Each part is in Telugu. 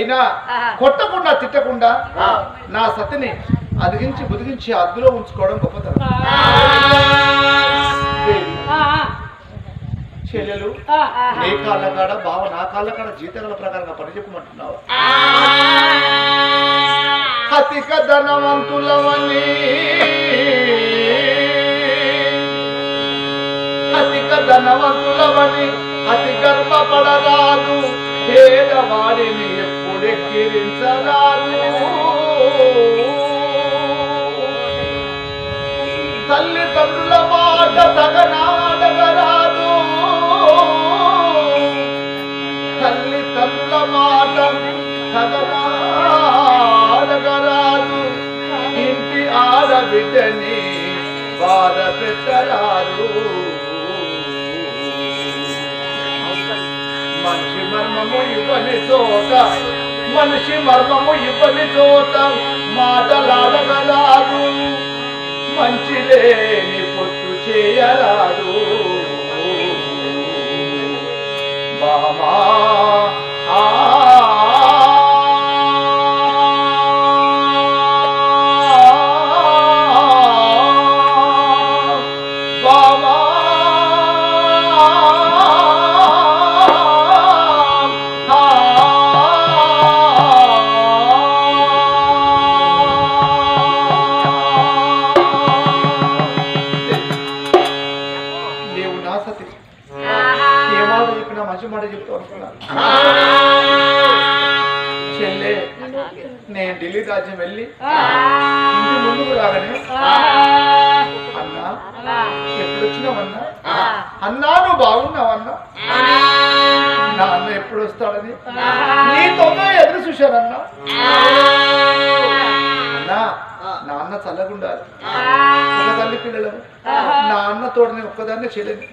అయినా కొట్టకుండా తిట్టకుండా నా సతిని అదిగించి బుదిగించి అద్దులో ఉంచుకోవడం గొప్పతనం. చెల్లెలు నీ కాళ్ళ కాడ బావ నా కాళ్ళ కాడ జీతగల ప్రకారంగా పని చెప్పమంటున్నావు అతిక ధనవంతులవని అతిక ధనవంతులవని అతి గర్వపడరాదు పేదవాడిని తల్లిదండ్రుల మాట తగనాడగరాదు తల్లిదండ్రుల మాట తగనాడగరాదు ఇంటి ఆడబిడ్డని బాధ పెట్టరాదు. మనిషి మర్మము ఇవ్వని చోట మనిషి మర్మము ఇవ్వని చోట మాటలాడగలాడు. మంచి లేని పొత్తు చేయరాదు. బామా వచ్చినావన్నా? అన్నా నువ్వు బాగున్నావన్నా? నా అన్న ఎప్పుడు వస్తాడని నీతోనే ఎదురు చూశానన్నా అన్నా నా అన్న చల్లగుండాలి. ఒక తల్లి పిల్లలు. నా అన్న తోడని ఒక్కదాన్ని చెల్లెని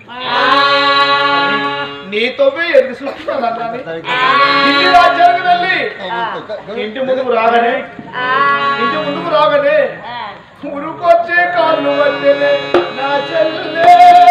నీతోనే ఎదురు చూస్తున్నాను ఇంటి రాజ్యానికి వెళ్ళి. ఇంటి ముందుకు రాగానే. ఇంటి ముందుకు రాగానే. ఉరుకొచ్చే కాళ్ళు వద్దెనే నా చెల్లె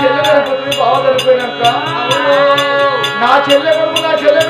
చెల్లె చనిపోతుంది బావ చనిపోయినాక నా చెల్లె కొడుకు నా చెల్లె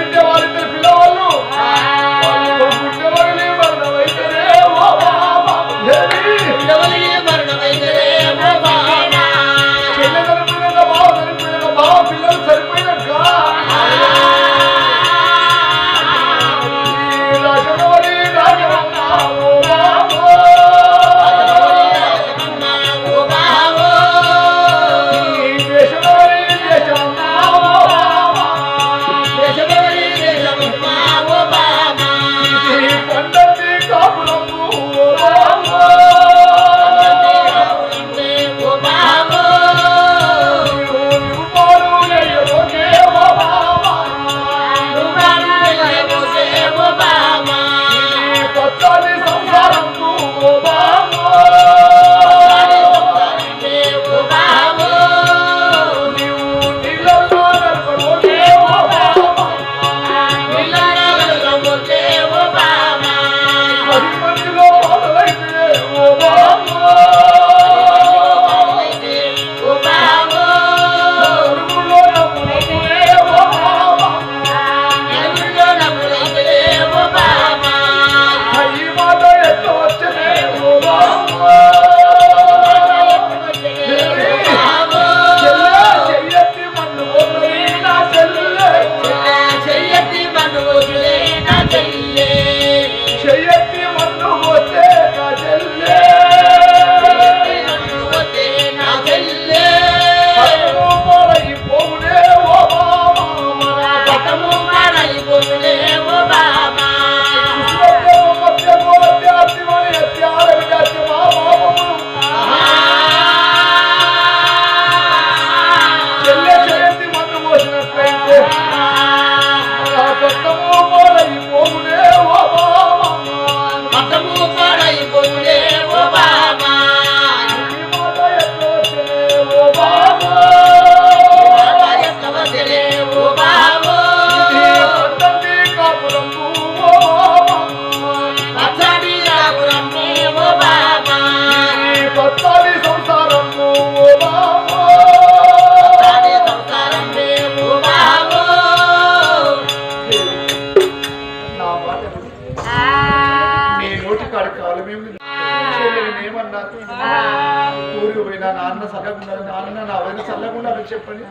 నాన్న చల్లకుండా నాన్న నా అని చెప్పండి.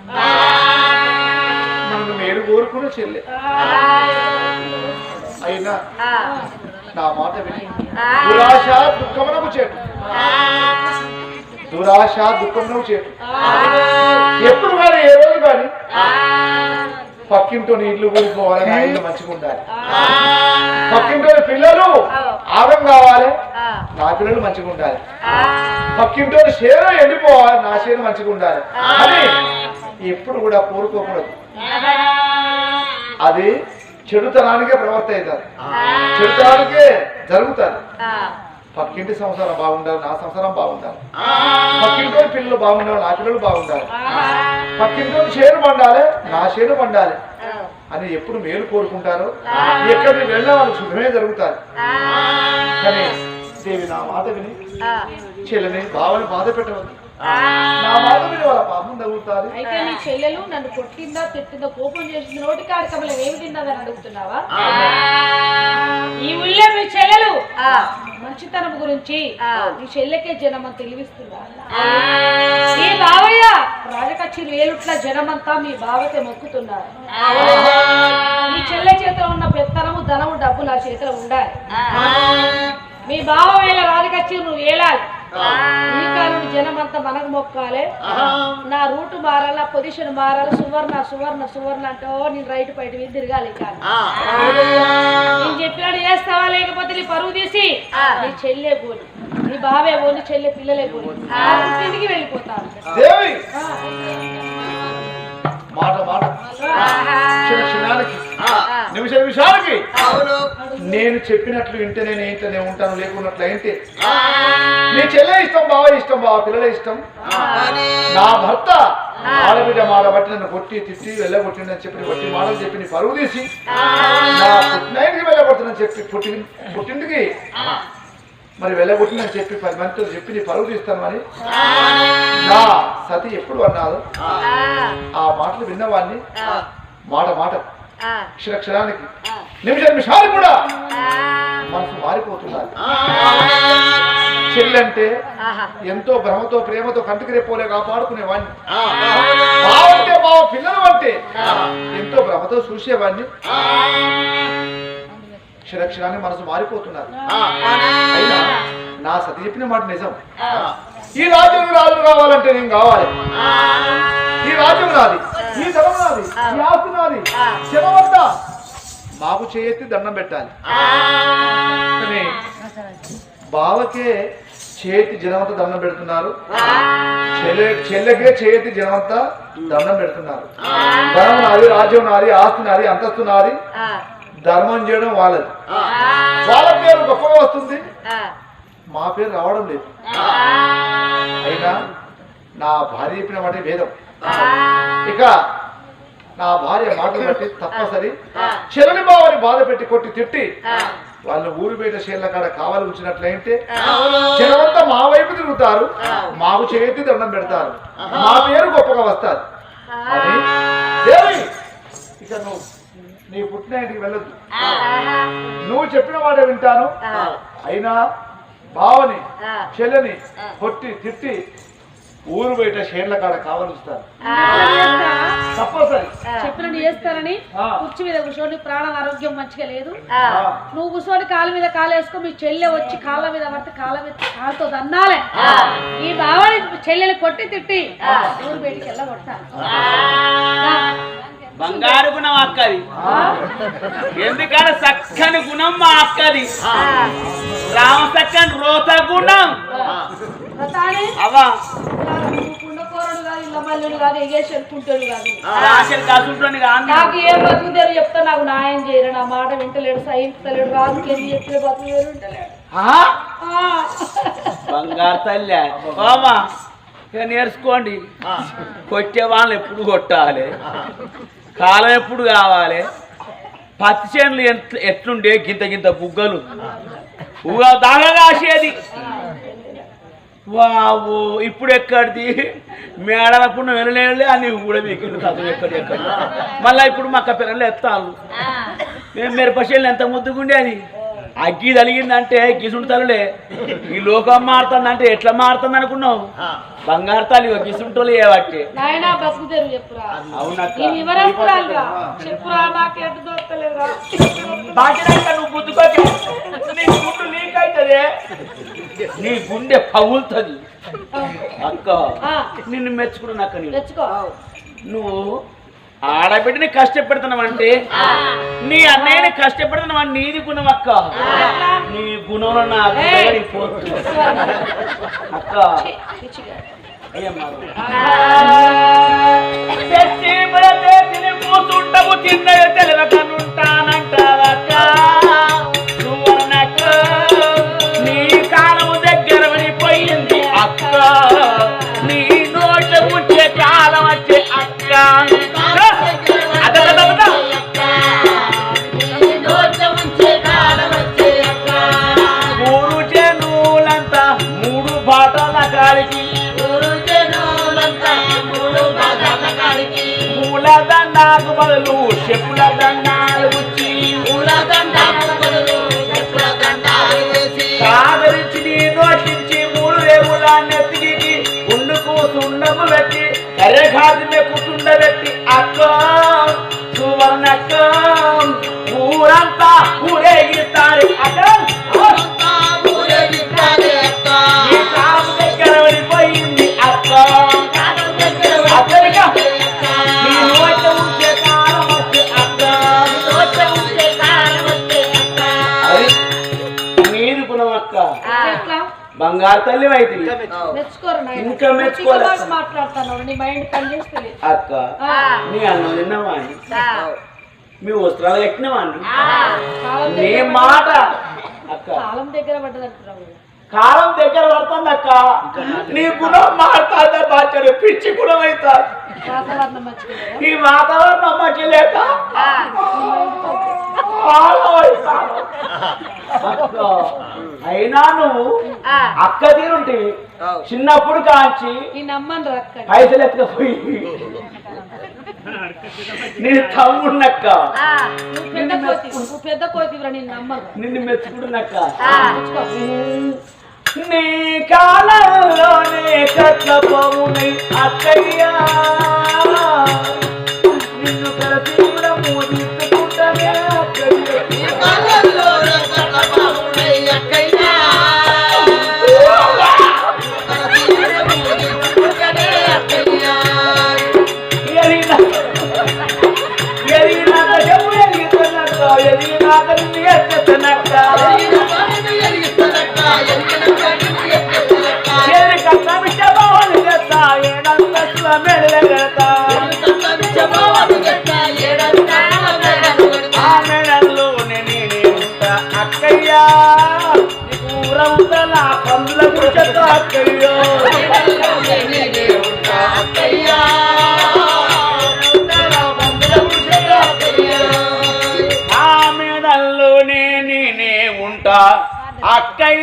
నన్ను మీరు కోరుకున్న చెల్లె. అయినా నా మాట విని దురాశ దుఃఖమునకు చేటు. దురాశ దుఃఖమునకు చేటు. ఎప్పుడు కానీ ఏ రోజు కానీ పక్కింటో ఇల్లు ఊరిపోవాలి నా ఇల్లు మంచిగా ఉండాలి పక్కింటో పిల్లలు ఆగం కావాలి. నా పిల్లలు మంచిగా ఉండాలి పక్కింటో షేరు ఎండిపోవాలి నా షేరు మంచిగా ఉండాలి అని ఎప్పుడు కూడా కోరుకోకూడదు. అది చెడుతనానికే ప్రవర్తి అవుతుంది చెడుతనానికే జరుగుతుంది పక్కింటి సంసారం బాగుండాలి నా సంసారం బాగుండాలి. పక్కింటి పిల్లలు బాగుండాలి నా పిల్లలు బాగుండాలి పక్కింటి షేరు పండాలి నా షేరు పండాలి. అని ఎప్పుడు మేలు కోరుకుంటారో ఎక్కడికి వెళ్ళినా వాళ్ళకి శుభమే జరుగుతారు. కానీ దేవి నా మాట విని చెల్లని బావని బాధ పెట్టవద్దు. నా మాట విని వాళ్ళ పాపం తగులుతారు అయితే నీ చెల్లెలు నన్ను కొట్టిందా తిట్టిందా కోపం చేసింది నోటి కార్యక్రమం ఏమి తిన్నదని అడుగుతున్నావా? ఈ ఊళ్ళో మీ చెల్లెలు మంచితనం గురించి నీ చెల్లెకే జనం తెలివిస్తుందా? మీ బావయ్య రాజకచ్చి వేలుట్ల జనమంతా మీ బావకే మొక్కుతున్నారు. మీ చెల్లె చేతిలో ఉన్న పెత్తనము ధనము డబ్బు నా చేతిలో ఉండాలి. మీ బావ వేళ రాజకచ్చి నువ్వు వేలాలి ఈ కాలం జనమంతా మనకు మొక్కాలి. నా రూట్ మారాలా పొజిషన్ మారాలి సువర్ణ సువర్ణ సువర్ణ అంటే నేను రైట్ బయట మీద తిరగాలి ఇక. నేను చెప్పినట్టు చేస్తావా లేకపోతే నీ పరువు తీసి? నీ చెల్లె పోని. నీ బావే పోని చెల్లె పిల్లలే పోని. ఇంటికి వెళ్ళిపోతాను దేవి! మాట మాట. క్షణ క్షణానికి నిమిష నిమిషానికి నేను చెప్పినట్లు వింటే నేను ఏంటనే ఉంటాను లేకున్నట్లు ఏంటి నీ చెల్లె ఇష్టం బావ ఇష్టం బావ పిల్లల ఇష్టం. నా భర్త ఆడబిడ్డ మాట బట్టి నన్ను కొట్టి తిట్టి వెళ్ళగొట్టిందని చెప్పి కొట్టి మాటలు చెప్పి నీ పరువు తీసి నా పుట్టినైంటికి వెళ్ళగొట్టిందని చెప్పి పుట్టి పుట్టింటికి మరి వెళ్ళగొట్టిందని చెప్పి పది మందితో చెప్పి నీ పరువు తీస్తాను అని నా సతి ఎప్పుడు అన్నాదో ఆ. మాటలు విన్నవాడిని మాట మాట. క్షణ క్షణానికి నిమిష నిమిషాలు కూడా. మనసు మారిపోతున్నారు చెల్లంటే ఎంతో భ్రమతో ప్రేమతో కంటికి రేపోలే కాపాడుకునేవాడిని బావంటే బావ పిల్లలు అంటే ఎంతో భ్రమతో చూసేవాడిని క్షణ క్షణాన్ని మనసు మారిపోతున్నారు అయినా నా సతి చెప్పిన మాట నిజం. ఈ రాజ్యం రాజు కావాలంటే నేను కావాలి. ఈ రాజ్యం నాది. ఈ ధనం నాది ఈ ఆస్తి నాది జనమంతా మాకు చేయెత్తి దండం పెట్టాలి. కానీ బావకే చేతి జనమంతా దండం పెడుతున్నారు. చెల్లె చెల్లెకే చేతి జనమంతా దండం పెడుతున్నారు. ధనం నాది రాజ్యం నాది ఆస్తి నాది అంతస్తు నాది. ధర్మం చేయడం వాళ్ళది. వాళ్ళ పేరు గొప్పగా వస్తుంది. మా పేరు రావడం లేదు. అయినా నా భార్య చెప్పిన మాట వేదం. ఇక నా భార్య మాటలు బట్టి తప్పసరి చెల్లని బావని బాధ పెట్టి కొట్టి తిట్టి వాళ్ళు ఊరు బయట చేళ్ళ కాడ కావాలి ఉంచినట్లయితే జనమంతా మా వైపు తిరుగుతారు. మాకు చేతి దండం పెడతారు. మా పేరు గొప్పగా వస్తారు ఇక నువ్వు నీ పుట్టిన ఇంటికి వెళ్ళొద్దు. నువ్వు చెప్పిన వాడే వింటాను. అయినా బావని చెల్లని కొట్టి తిట్టి ఊరు బయట షేర్ల కాడ కావలుస్తారు చెప్పినట్టు చేస్తారని. కుర్చీ మీద కూర్చొని ప్రాణం ఆరోగ్యం మంచిగా లేదు. నువ్వు కూర్చొని కాలు మీద కాలు వేసుకో మీ చెల్లె వచ్చి కాళ్ళ మీద పడితే కాళ్ళ మీద కాలుతో దన్నాలే ఈ బావని చెల్లెలు కొట్టి తిట్టి ఊరు బయటికి వెళ్ళగొట్టాలి బంగారు గుణం అక్కది. ఎందుకంటే చక్కని గుణం మా అక్కది. రామ చక్కని రోత గుణం. అవా. కాదు మల్లెలు కాదు. ఎగేసి అనుకుంటాడు కాదు. నాకు ఏ బతుకు తెరు చెప్తా నాకు న్యాయం చేయరు నా మాట వింటలేడు సహించలేడు రాజు ఎన్ని చెప్పిన బతుకు వేరు వింటలేడు. ఆ? ఆ. బంగారు తల్లి. బాబా ఇక నేర్చుకోండి. కొట్టే వాళ్ళని ఎప్పుడు కొట్టాలి? కాలం ఎప్పుడు కావాలి? పత్తి చేనులు ఎట్- ఎట్లుండే? గింత గింత బుగ్గలు. దాగా కాసేది. వావు ఇప్పుడు ఎక్కడిది? మేడలప్పుడు వెళ్ళలేళ్ళే అని కూడా మీకు చదువు ఎక్కడ ఎక్కడ మళ్ళీ ఇప్పుడు మక్క పిల్లలు ఎత్తాలు మేము మిరప చేనులు ఎంత ముద్దుగుండేది అగ్గి తలిగిందంటే గిసుడు తలులే ఈ లోకం మారుతుందంటే ఎట్లా మారుతుంది అనుకున్నావు? బంగారు తల్లి గిసుంటోళ్ళు ఏవట్టి అవునక్క. నువ్వు నీ గుండు పగులుతుంది. అక్క నిన్ను నేను. తెచ్చుకో నువ్వు ఆడబిడ్డని కష్టపెడుతున్నావంటే నీ అన్నయ్యని కష్టపెడుతున్నావు నీది గుణం అక్క. నీ గుణంలో నా అక్క. అయ్యమ్మ తెచ్చి కరే కాదు మెక్కుతుండ పెట్టి బంగారు తల్లి అయితే మెచ్చుకోరు నాయనా. ఇంకా పనిచేస్తుంది అక్క నీ అన్నం తిన్నావా మీ వస్త్రాలు కాలం నీ దగ్గర మాట. అక్క. కాలం దగ్గర. కాలం దగ్గర పడుతుంది అక్క. నీ గుణం మాట్లాడితే బాధ్యత పిచ్చి గుణం అవుతా. ఈ వాతావరణం మంచి లేక అయినా నువ్వు అక్క తీరుంటివి చిన్నప్పుడు కాంచి పైసలు ఎత్తుకపోయి. నేను తమ్ముడినక్క. పెద్ద కోతి. నువ్వు పెద్ద కోతివిరా నిన్ను మెచ్చుకుంటున్నక్క. మెచ్చుకో. నీ కాలంలోనే కట్లపోవుని అక్కయ్యా.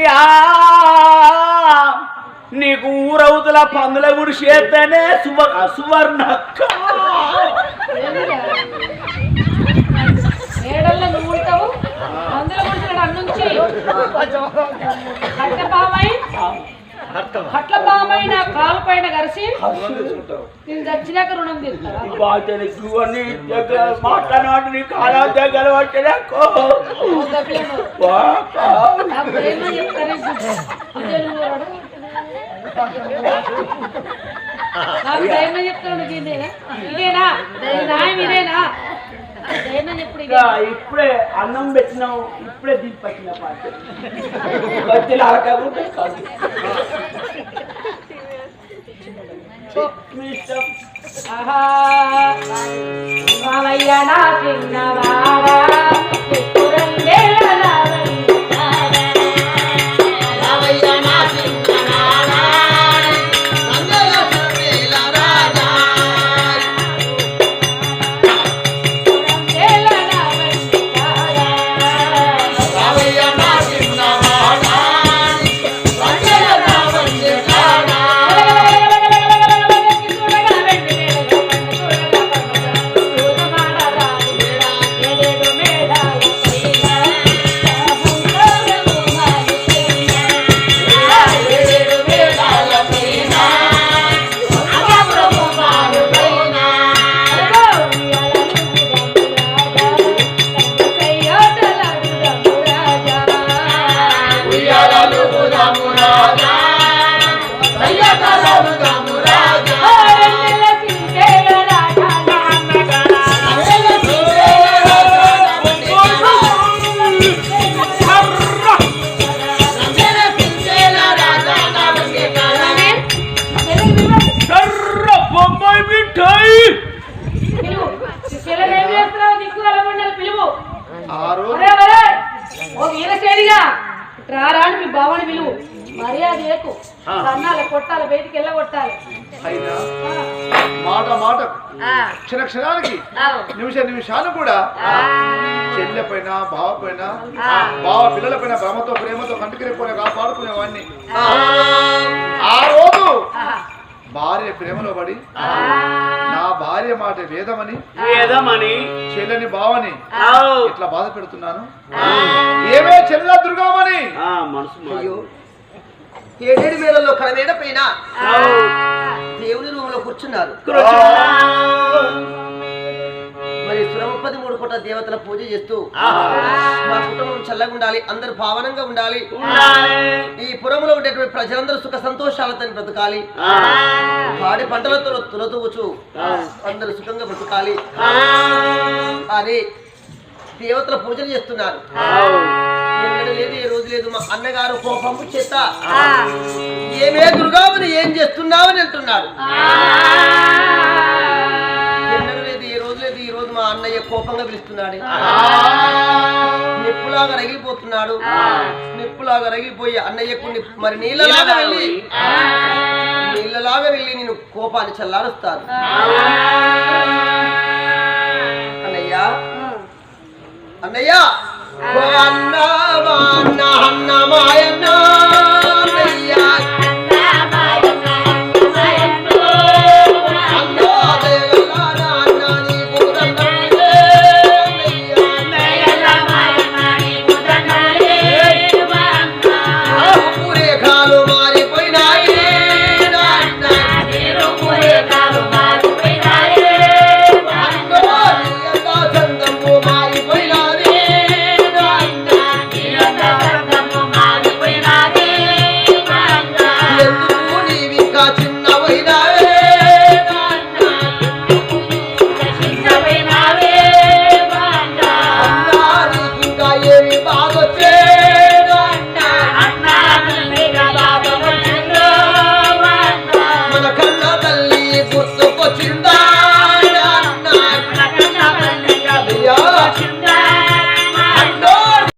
అక్కయ్యా నీకు ఊరవుతుల పందుల గుడి చేస్తేనే సువ సువర్ణ ఉంటావు అందులో అన్నుంచి కట్ల పామై నా కాలు పైన కలిసి నేను చచ్చినాక రుణం తీరుతారా? బాధ్యతకు అని దగ్గర మాట్లాడినట్టు నీ కాలా దగ్గర వచ్చాకో నా ప్రేమ చెప్తానే ఇదేనా ఇదేనా? ఈ న్యాయం ఇదేనా? ఇప్పుడే అన్నం పెట్టినావు ఇప్పుడే దీన్ని పట్టిన పాట. వచ్చి అరకాకుంటే కాదు. మీ ఓ బావని విలువ మర్యాద ఏకు కొట్టాలి బయటికి వెళ్ళ కొట్టాలి మాట మాట. క్షణ క్షణానికి. నిమిష నిమిషాలు కూడా. చెల్లె పైన బావ పైన బావ పిల్లల పైన భ్రమతో ప్రేమతో కంటికి రేపు కాపాడుకునేవాడిని ఆ. రోజు భార్య ప్రేమలో పడి నా భార్య మాట వేదమని వేదమని చెల్లెని బావని. ఇట్లా బాధ పెడుతున్నాను? ఏమే చెల్ల దుర్గామని? ఆ, మనసు ఏడేడు వేలలో కడవేడ పైన. దేవుని రూమ్లో కూర్చున్నారు. కోట్ల దేవతల పూజ చేస్తూ. మా కుటుంబం చల్లగా ఉండాలి అందరు పావనంగా ఉండాలి. ఈ పురములో ఉండేటువంటి ప్రజలందరూ సుఖ సంతోషాలతో బ్రతకాలి. పాడి పంటలతో తులతూగుచు అందరూ సుఖంగా బ్రతకాలి. అని దేవతల పూజలు చేస్తున్నారు. లేదు ఏ రోజు లేదు మా అన్నగారు కోపము చేత ఏమే దుర్గామని ఏం చేస్తున్నావని అంటున్నాడు. మామయ్య కోపంగా పిలుస్తున్నాడు. నిప్పులాగా రగిలిపోతున్నాడు. నిప్పులాగా రగిలిపోయి అన్నయ్యకు మరి నీళ్ళలాగా వెళ్ళి నీళ్ళలాగా వెళ్ళి నేను కోపాన్ని చల్లారుస్తాను. అన్నయ్య. అన్నయ్య. అన్నమాయన్నా